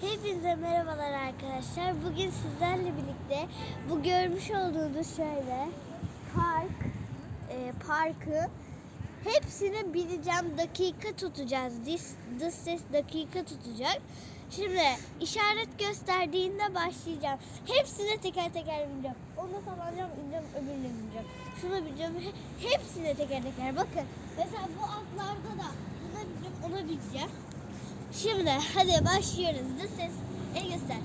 Hepinize merhabalar arkadaşlar. Bugün sizlerle birlikte bu görmüş olduğunuz şöyle park e, parkı hepsini bileceğim. Dakika tutacağız. Dis, dış ses dakika tutacak. Şimdi işaret gösterdiğinde başlayacağım. Hepsine teker teker bileceğim. Onu sallanacağım, ineceğim, öbürünü bileceğim. Şunu bileceğim. He- Hepsine teker teker. Bakın. Mesela bu atlarda da bunu bileceğim, onu bileceğim. Şimdi hadi başlıyoruz. Dış ses. El göster.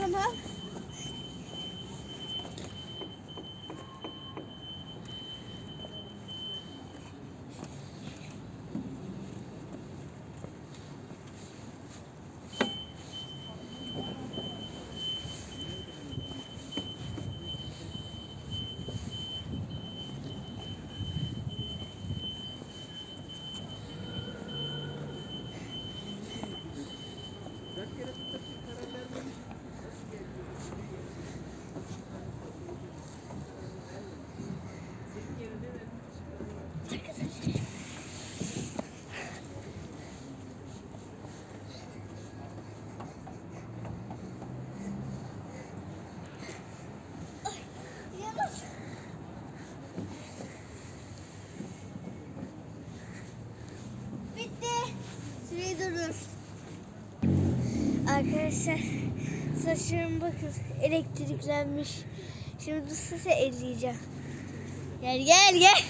Dış ses. Çevir. Tamam. Yavaş. Durdur. Arkadaşlar saçlarım bakın elektriklenmiş. Şimdi sese eleyeceğim. Gel gel gel.